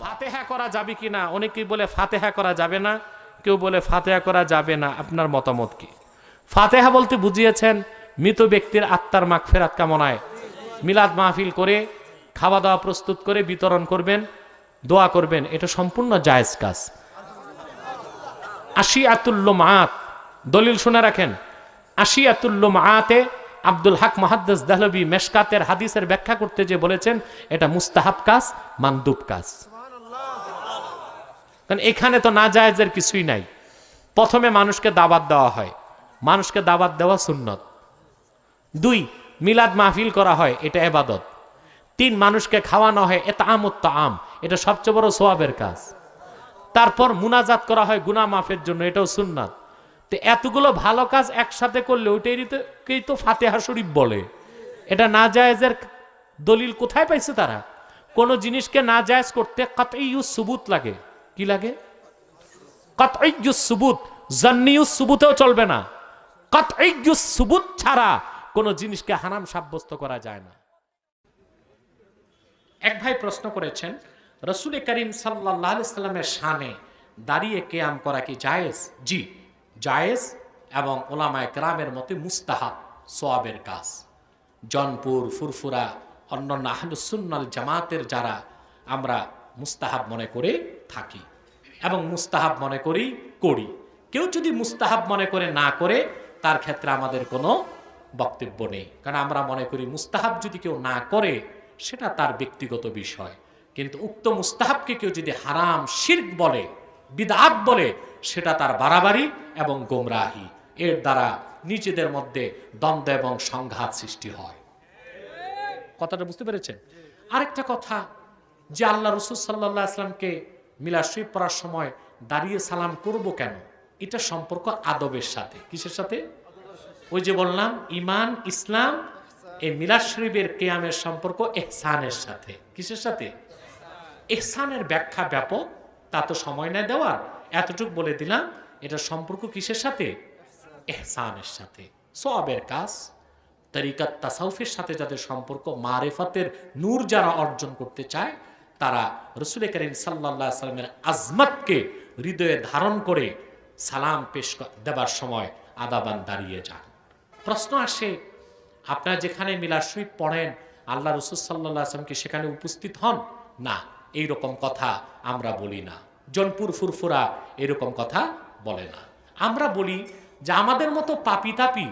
ফাতেহা করা যাবে কি না? অনেকেই বলে, ফাতেহা করা যাবে না। কেউ বলে, ফাতেহা করা যাবে না। আপনার মতামত কি? ফাতেহা বলতে বুঝিয়েছেন, মৃত ব্যক্তির আত্মার মাগ ফেরাত কামনায়। মিলাদ মাহফিল করে খাওয়া দাওয়া প্রস্তুত করে বিতরণ করবেন, দোয়া করবেন। এটা সম্পূর্ণ জায়েজ কাজ। আশি আতুল্য মাত দলিল শুনে রাখেন আশি আতুল্য মাতে আব্দুল হক মাহাদ্দাস দাহলবি মেশকাতের হাদিসের ব্যাখ্যা করতে যে বলেছেন, এটা মুস্তাহাব কাজ, মানদুব কাজ। কারণ এখানে তো না জায়েজের কিছুই নাই। প্রথমে মানুষকে দাবাত দেওয়া হয়। মানুষকে দাবাত দেওয়া সুন্নত। দুই, মিলাদ মাহফিল করা হয়, এটা এবাদত। তিন, মানুষকে খাওয়ানো হয় এটা আমত্ত আম এটা সবচেয়ে বড় সোয়াবের কাজ। তারপর মুনাজাত করা হয় গুনা মাফের জন্য, এটাও সুন্নাত। তো এতগুলো ভালো কাজ একসাথে করলে ওইটাই তো ফাতেহা শরীফ বলে। এটা না জায়েজের দলিল কোথায় পাইছে তারা? কোন জিনিসকে না জায়েজ করতে কাতইয়ুস সুবুত লাগে। কি লাগে? সুবুত, জান্নিয়ুস সুবুতেও চলবে না। কাতইয়ুস সুবুত ছাড়া কোন জিনিসকে হারাম সাব্যস্ত করা যায় না। এক ভাই প্রশ্ন করেছেন, রসুল করিম সাল্লাহ সাল্লামের শানে দাঁড়িয়ে কেয়াম করা কি জায়েজ? জি, জায়েজ এবং ওলামায় কেরামের মতে মুস্তাহাব সোয়াবের কাজ। জনপুর, ফুরফুরা, অন্যান্য আহলুসুন্নাল জামাতের যারা আমরা মুস্তাহাব মনে করে থাকি এবং মুস্তাহাব মনে করি করি। কেউ যদি মুস্তাহাব মনে করে না করে, তার ক্ষেত্রে আমাদের কোনো বক্তব্য নেই। কারণ আমরা মনে করি, মুস্তাহাব যদি কেউ না করে, সেটা তার ব্যক্তিগত বিষয়। কিন্তু উক্ত মুস্তাহাবকে কেউ যদি হারাম, শির্ক বলে বিদাত বলে, সেটা তার বাড়াবাড়ি এবং গোমরাহি। এর দ্বারা নিজেদের মধ্যে দ্বন্দ্ব এবং সংঘাত সৃষ্টি হয়। কথাটা বুঝতে পেরেছেন? আরেকটা কথা, যে আল্লাহ রসুল সাল্লাহ আসলামকে মিলাশরীফ পড়ার সময় দাঁড়িয়ে সালাম করব কেন? এটা সম্পর্ক আদবের সাথে। কিসের সাথে? ওই যে বললাম ইমান ইসলাম, এই মিলাদ শরীফের কেয়ামের সম্পর্ক এহসানের সাথে। কিসের সাথে? এহসানের ব্যাখ্যা ব্যাপক, তা তো সময় নেয় দেওয়ার। এতটুক বলে দিলাম, এটা সম্পর্ক কিসের সাথে? এহসানের সাথে। সবের কাজ তরিকাত তাসাউফের সাথে যাদের সম্পর্ক, মারেফাতের নূর যারা অর্জন করতে চায় তারা রসুল করিম সাল্লাহ সাল্লামের আজমতকে হৃদয়ে ধারণ করে সালাম পেশ দেবার সময় আদাবান দাঁড়িয়ে যান। প্রশ্ন আসে, আপনারা যেখানে মিলাদ শরীফ পড়েন, আল্লাহ রসুল সাল্লাহ আসলামকে সেখানে উপস্থিত হন? না এই রকম কথা আমরা বলি না। জনপুর ফুরফুরা এরকম কথা বলে না। আমরা বলি যে আমাদের মতো পাপি তাপি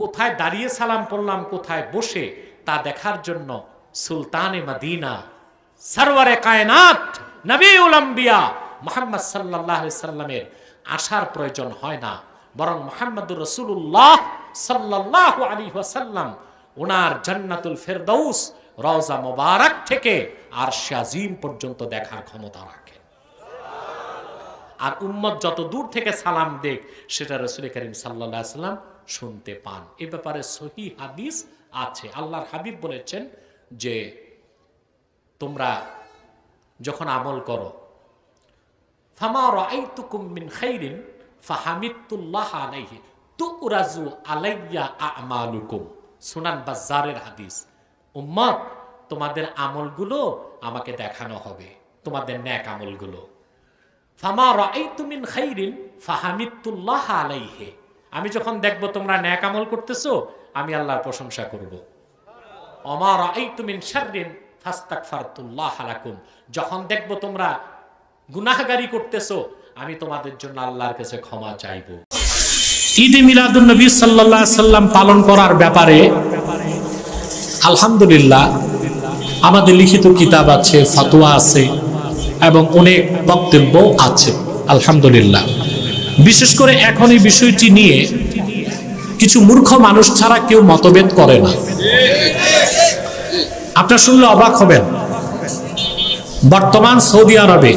কোথায় দাঁড়িয়ে সালাম পড়লাম, কোথায় বসে, তা দেখার জন্য সুলতানে মদিনা সরওয়ারে কায়নাত নবী উলাম্বিয়া মোহাম্মদ সাল্লাহ সাল্লামের আসার প্রয়োজন হয় না। বরং মোহাম্মদুর রসুল্লাহ সাল্লাহ আলী ওয়াসাল্লাম ওনার জান্নাতুল ফেরদৌস রওজা মোবারক থেকে আর শাজিম পর্যন্ত দেখার ক্ষমতা রাখেন। আর উম্মত যত দূর থেকে সালাম দেখ, সেটা রসুল করিম সাল্লাহ সাল্লাম শুনতে পান। এ ব্যাপারে সহি হাদিস আছে। আল্লাহর হাবিব বলেছেন যে তোমরা যখন আমল করো, ফামা রাআইতুকুম মিন খাইরিন ফাহামিদতুল্লাহ আলাইহি তুরাজু আলাইয়া আমালুকুম। সুনান বাজ্জারের হাদিস, উম্মত, তোমাদের আমলগুলো আমাকে দেখানো হবে, তোমাদের ন্যাক আমলগুলো। ফামা রাআইতু মিন খাইরিন ফাহামিদতুল্লাহ আলাইহি। আমি যখন দেখব তোমরা ন্যাক আমল করতেছো, আমি আল্লাহর প্রশংসা করব। অমা রাআইতু মিন যখন দেখব তোমরা গুনাহগারি করতেছো, আমি তোমাদের জন্য আল্লাহর কাছে ক্ষমা চাইব। ঈদে মিলাদুন নবী সাল্লাল্লাহু আলাইহি সাল্লাম পালন করার ব্যাপারে আলহামদুলিল্লাহ আমাদের লিখিত কিতাব আছে, ফতোয়া আছে এবং অনেক বক্তব্য আছে, আলহামদুলিল্লাহ। বিশেষ করে এখন এই বিষয়টি নিয়ে কিছু মূর্খ মানুষ ছাড়া কেউ মতভেদ করে না। আপনার শুনলে অবাক হবেন। বর্তমান সৌদি আরবে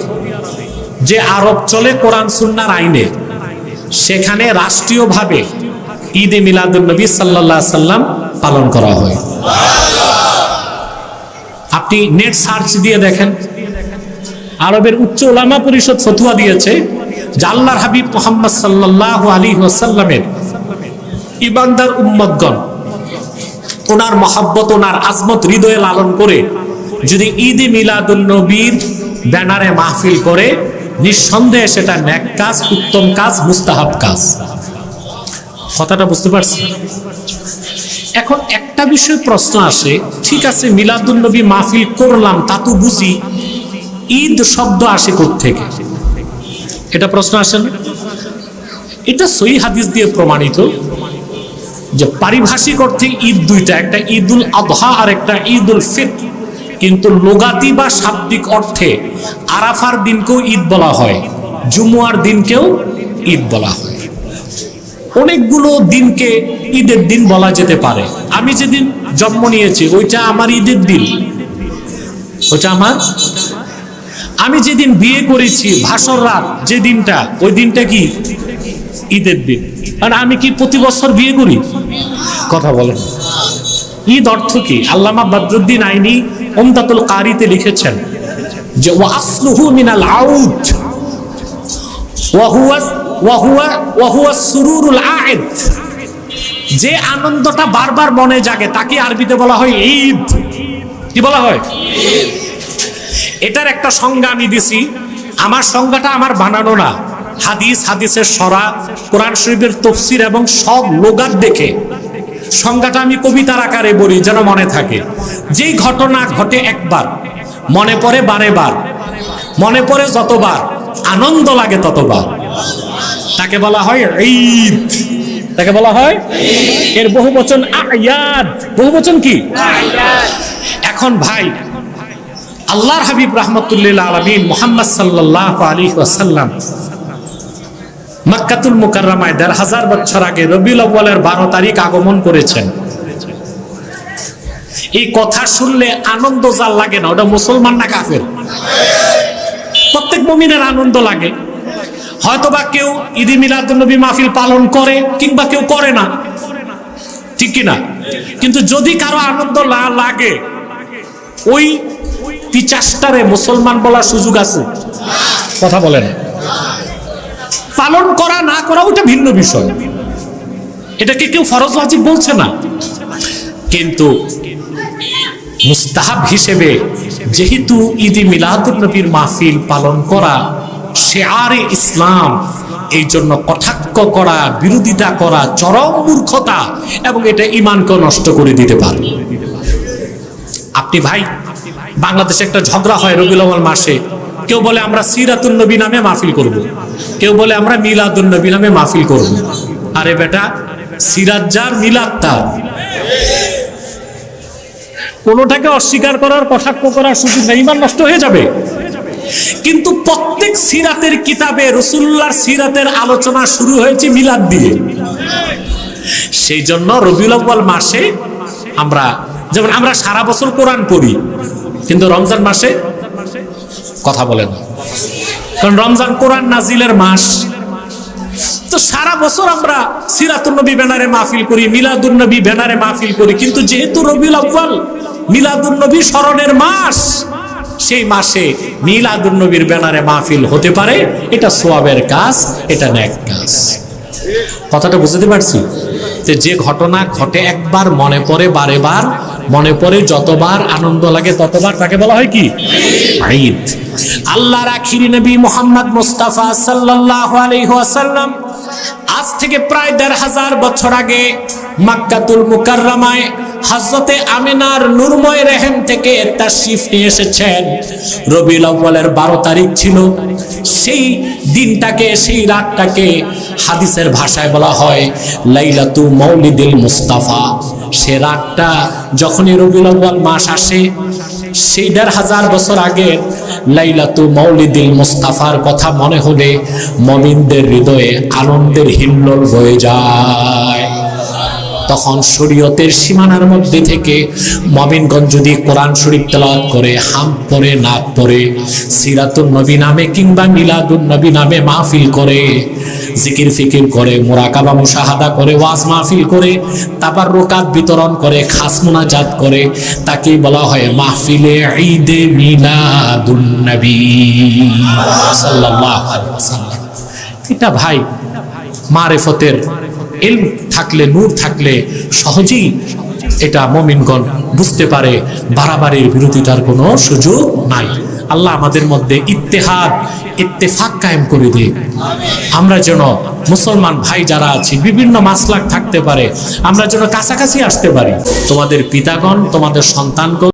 যে আরব চলে কোরআন সুন্নার আইনে, সেখানে রাষ্ট্রীয়ভাবে ঈদে মিলাদুল নবী সাল্লাহ সাল্লাম পালন করা হয়। আপনি নেট সার্চ দিয়ে দেখেন, আরবের উচ্চ ওলামা পরিষদ ফতুয়া দিয়েছে যে আল্লাহর হাবিব মোহাম্মদ সাল্লাহ আলী ওয়াসাল্লামের ইবান্দার উম্মতগণ ওনার মহাব্বত, ওনার আজমত হৃদয়ে লালন করে যদি ঈদে মিলাদুল নবীর ব্যানারে মাহফিল করে, নিঃসন্দেহে সেটা ন্যাক কাজ, উত্তম কাজ, মুস্তাহাব কাজ। কথাটা বুঝতে পারছি এখন একটা বিষয় প্রশ্ন আসে, ঠিক আছে মিলাদুন্নবী মাহফিল করলাম, তা তো বুঝি, ঈদ শব্দ আসে থেকে এটা প্রশ্ন আসে না? এটা সই হাদিস দিয়ে প্রমাণিত। যে পারিভাষিক অর্থে ঈদ দুইটা, একটা ঈদুল আবহা আর একটা ঈদুল ফিতর। কিন্তু লোগাতি বা শাব্দিক অর্থে আরাফার দিনকেও ঈদ বলা হয়, জুমুয়ার দিনকেও ঈদ বলা হয়। অনেকগুলো দিনকে ঈদের দিন বলা যেতে পারে। আমি যেদিন জন্ম নিয়েছি, ওইটা আমার ঈদের দিন। ওইটা আমার? আমি যেদিন বিয়ে করেছি, ভাসর রাত, যে দিনটা, ওই দিনটা কি? ঈদের দিন। কারণ আমি কি প্রতি বছর বিয়ে করি? কথা বলেন। ঈদ অর্থ কি? আল্লামা বদরুদ্দিন আইনি ওমদাতুল কারিতে লিখেছেন যে ওয়াসলুহু মিনাল আউট ওয়াহুয়া সুরুরুল যে আনন্দটা বারবার মনে জাগে, তাকে আরবিতে বলা হয় ঈদ। কি বলা হয়? এটার একটা সংজ্ঞা আমি দিছি। আমার সংজ্ঞাটা আমার বানানো না। হাদিস, হাদিসের সরা, কোরআন শরীফের তফসির এবং সব লোগাত দেখে। সংজ্ঞাটা আমি কবিতার আকারে বলি যেন মনে থাকে। যেই ঘটনা ঘটে একবার, মনে পড়ে বারে বার, মনে পড়ে যতবার, আনন্দ লাগে ততবার। তাকে বলা হয় ঈদ। তাকে বলা হয় এর বহু বচন বহু বচন কি? এখন ভাই, আল্লাহর হাবিব রহমতুল্লাহ আলমিন মোহাম্মদ সাল্লাহ আলী ওয়াসাল্লাম মক্কাতুল মুকাররমায় দেড় হাজার বছর আগে রবিউল আউ্বালের বারো তারিখ আগমন করেছেন। এই কথা শুনলে আনন্দ যার লাগে না, ওটা মুসলমান না কাফের? প্রত্যেক মমিনের আনন্দ লাগে। হয়তোবা কেউ ইদি ঈদি মিলাদুন্নবী মাহফিল পালন করে কিংবা কেউ করে না। ঠিক কিনা কিন্তু যদি কারও আনন্দ না লাগে, ওই পিচাসটারে মুসলমান বলার সুযোগ আছে। কথা বলেন। পালন করা, না করা ওটা ভিন্ন বিষয়। এটাকে কেউ ফরজ ওয়াজিব বলছে না। কিন্তু মুস্তাহাব হিসেবে যেহেতু ঈদি মিলাদুল নবীর মাহফিল পালন করা, শেয়ারে ইসলাম, এই জন্য কটাক্ষ করা, বিরোধিতা করা, চরম মূর্খতা, এবং এটা ইমানকে নষ্ট করে দিতে পারে। আপনি ভাই, বাংলাদেশে একটা ঝগড়া হয় রবিউল মাসে। কেউ বলে আমরা সিরাতুন নবী নামে মাহফিল করব। কেউ বলে আমরা মিলাদুন নবী নামে মাহফিল করব। আরে বেটা, সিরাত যার, মিলাদ তার কোনোটাকে অস্বীকার করার, কটাক্ষ করার সুযোগ নেই, ইমান নষ্ট হয়ে যাবে কিন্তু প্রত্যেক সিরাতের কিতাবে রসুল্লাহর সিরাতের আলোচনা শুরু হয়েছে মিলাদ দিয়ে সেই জন্য রবিউল মাসে আমরা, যেমন আমরা সারা বছর কোরআন পড়ি, কিন্তু রমজান মাসে কথা বলে না। কারণ রমজান কোরআন নাজিলের মাস। তো সারা বছর আমরা সিরাতুন্নবী ব্যানারে মাহফিল করি মিলাদুন্নবী ব্যানারে মাহফিল করি। কিন্তু যেহেতু রবিউল আউ্বাল মিলাদুন্নবী স্মরণের মাস, সেই মাসে মিলাদুন্নবীর ব্যানারে মাহফিল হতে পারে। এটা সোয়াবের কাজ, এটা ন্যাক কাজ। কথাটা বুঝতে পারছি? যে ঘটনা ঘটে একবার মনে পড়ে বারে বার মনে পড়ে যতবার আনন্দ লাগে, ততবার তাকে বলা হয় কি? ঈদ। আল্লাহর আখিরি নবী মোহাম্মদ মুস্তাফা সাল্লাল্লাহু আলাইহি ওয়াসাল্লাম আজ থেকে প্রায় দেড় হাজার বছর আগে মাক্কাতুল মুকাররমায় হজরতে আমিনার নূরময় রেহেম থেকে তাশরিফ নিয়ে এসেছেন। রবিউল আউ্বালের বারো তারিখ ছিল। সেই দিনটাকে, সেই রাতটাকে হাদিসের ভাষায় বলা হয় লাইলাতু মৌলিদিল মুস্তাফা। সে রাতটা যখনই রবিউল আউ্বাল মাস আসে, সেই দেড় হাজার বছর আগে লাইলাতু মৌলিদিল মুস্তাফার কথা মনে হলে মমিনদের হৃদয়ে আনন্দের হিল্লোল বয়ে যায়। তখন শরীয়তের সীমানার মধ্যে থেকে মমিনগঞ্জ যদি কোরআন শরীফ তেলাওয়াত করে, হাম পরে, নাক পরে সিরাতুল নবী নামে কিংবা মিলাদুল নবী নামে মাহফিল করে, জিকির ফিকির করে, মোরাকাবা মুশাহাদা করে, ওয়াজ মাহফিল করে তারপর রোকাত বিতরণ করে, খাস মোনাজাত করে তাকে বলা হয় মাহফিলে ঈদে মিলাদুন নবী। সাল্লাল্লাহু আলাইহি এটা ভাই মারেফতের ইলম থাকলে নূর থাকলে সহজেই এটা মমিনগণ বুঝতে পারে, বাড়াবাড়ির বিরোধিতার কোনো সুযোগ নাই। আল্লাহ আমাদের মধ্যে ইত্তেহাদ, ইত্তেফাক কায়েম করে দিক আমরা যেন মুসলমান ভাই যারা আছি, বিভিন্ন মাসলাক থাকতে পারে, আমরা যেন কাছাকাছি আসতে পারি। তোমাদের পিতাগণ, তোমাদের সন্তানগণ